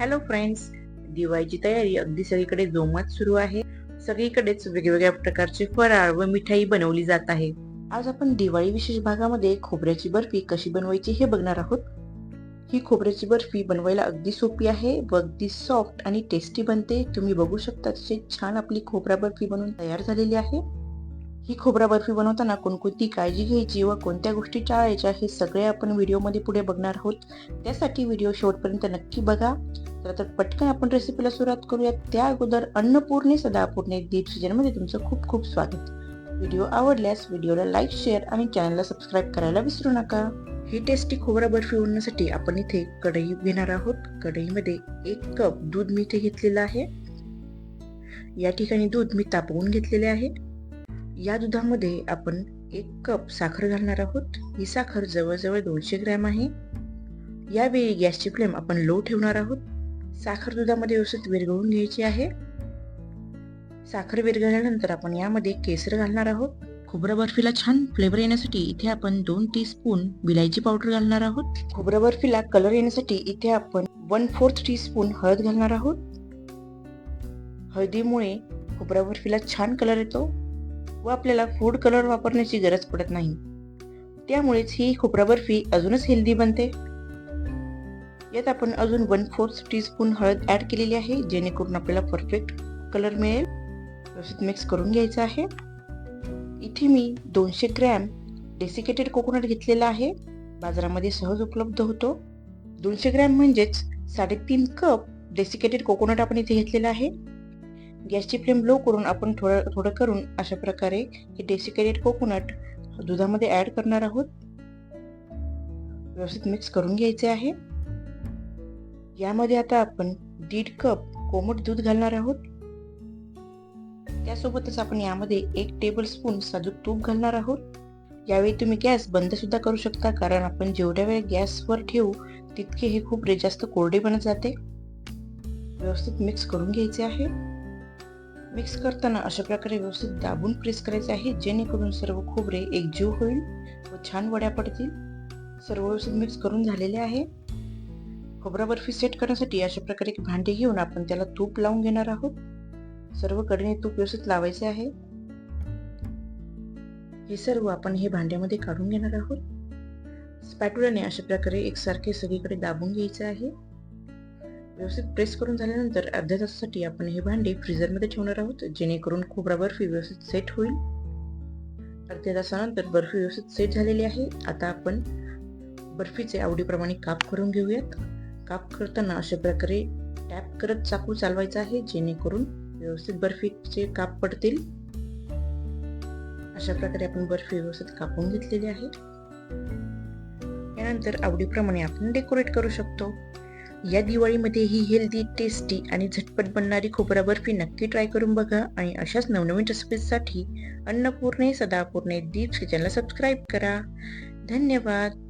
Hello friends दिवाळीची तयारी अगदी सगळीकडे जोमात सुरू आहे. सगळीकडेच वेगवेगळ्या प्रकारचे फराळ व मिठाई बनवली जात आहे. आज आपण दिवाळी विशेष भागामध्ये खोबऱ्याची बर्फी कशी बनवायची हे बघणार आहोत. ही खोबऱ्याची बर्फी बनवायला अगदी सोपी आहे व अगदी सॉफ्ट आणि टेस्टी बनते. तुम्ही बघू शकता तसे छान आपली खोबरा बर्फी बनवून तयार झालेली आहे. ही खोबरा बर्फी बनवताना कोणकोणती काळजी घ्यायची व कोणत्या गोष्टी टाळायच्या हे सगळे आपण व्हिडिओमध्ये पुढे बघणार आहोत. त्यासाठी व्हिडिओ शेवटपर्यंत नक्की बघा. तर आता पटकन आपण रेसिपीला सुरुवात करूया त्या अगोदर अन्नपूर्णे सदापूर्णे दीप सीजनमध्ये तुमचं खूप खूप स्वागत. व्हिडिओ आवडल्यास व्हिडिओला लाईक शेअर आणि चॅनलला सबस्क्राईब करायला विसरू नका. ही टेस्टी खोबरा बर्फी उडण्यासाठी आपण इथे कढई घेणार आहोत. कढईमध्ये एक कप दूध मी इथे घेतलेलं आहे. या ठिकाणी दूध मी तापवून घेतलेले आहे. या दुधामध्ये आपण एक कप साखर घालणार आहोत. ही साखर जवळजवळ दोनशे ग्रॅम आहे. यावेळी गॅसची फ्लेम आपण लो ठेवणार आहोत. साखर दुधामध्ये व्यवस्थित विरघळून घ्यायची आहे. साखर विरघळल्यानंतर आपण यामध्ये केसर घालणार आहोत. खोबरं बर्फीला छान फ्लेवर येण्यासाठी इथे आपण दोन टी स्पून विलायची पावडर घालणार आहोत. खोबरं बर्फीला कलर येण्यासाठी इथे आपण वन फोर्थ टी स्पून हळद घालणार आहोत. हळदीमुळे खोबरा बर्फीला छान कलर येतो. व आपल्याला फूड कलर वापरण्याची गरज पडत नाही. त्यामुळेच ही खोबरा बर्फी अजूनच हेल्दी बनते. यात आपण अजून वन फोर्थ टीस्पून हळद ऍड केलेली आहे जेणेकरून आपल्याला परफेक्ट कलर मिळेल. व्यवस्थित मिक्स करून घ्यायचं आहे. इथे मी दोनशे ग्रॅम डेसिकेटेड कोकोनट घेतलेला आहे. बाजारामध्ये सहज उपलब्ध होतो. दोनशे ग्रॅम म्हणजेच साडेतीन कप डेसिकेटेड कोकोनट आपण इथे घेतलेला आहे. गॅसची फ्लेम लो करून आपण थोडं थोडं करून अशा प्रकारे हे डेसिकेटेड कोकोनट दुधामध्ये ॲड करणार आहोत. व्यवस्थित मिक्स करून घ्यायचे आहे. यामध्ये आता आपण दीड कप कोमट दूध घालणार आहोत. त्यासोबतच आपण यामध्ये एक टेबल स्पून साजूक तूप घालणार आहोत. यावेळी तुम्ही गॅस बंद सुद्धा करू शकता कारण आपण जेवढ्या वेळ गॅसवर ठेवू तितके हे खूप रे- जास्त कोरडे बनत जाते. व्यवस्थित मिक्स करून घ्यायचे आहे. मिक्स करताना अशा प्रकारे व्यवस्थित दाबून प्रेस करायचे आहे. जेणेकरून सर्व खोबरे एकजीव होईल व छान वड्या पडतील. सर्व व्यवस्थित मिक्स करून झालेले आहे. खोबरा बर्फी सेट करण्यासाठी अशा प्रकारे एक भांडे घेऊन आपण त्याला तूप लावून घेणार आहोत. सर्व कडेने तूप व्यवस्थित लावायचे आहे. हे सर्व आपण हे भांड्यामध्ये काढून घेणार आहोत. स्पॅटुलाने अशा प्रकारे एकसारखे सगळीकडे दाबून घ्यायचे आहे. व्यवस्थित प्रेस करून झाल्यानंतर अर्ध्या तासासाठी आपण हे भांडे फ्रीजरमध्ये ठेवणार आहोत जेणेकरून खोबरा बर्फी व्यवस्थित सेट होईल. अर्ध्या तासानंतर बर्फी व्यवस्थित सेट झालेली आहे. आता आपण बर्फीचे आवडीप्रमाणे काप करून घेऊयात. काप करताना अशा प्रकारे टॅप करत चाकू चालवायचा आहे जेणेकरून व्यवस्थित बर्फीचे काप पडतील. अशा प्रकारे आपण बर्फी व्यवस्थित कापून घेतलेली आहे. यानंतर आवडीप्रमाणे आपण डेकोरेट करू शकतो. या दिवाळीमध्ये ही हेल्दी टेस्टी आणि झटपट बनणारी खोबरा बर्फी नक्की ट्राय करून बघा आणि अशाच नवनवीन रेसिपीजसाठी अन्नपूर्णे सदापूर्णे दीप्स किचनला सबस्क्राईब करा. धन्यवाद.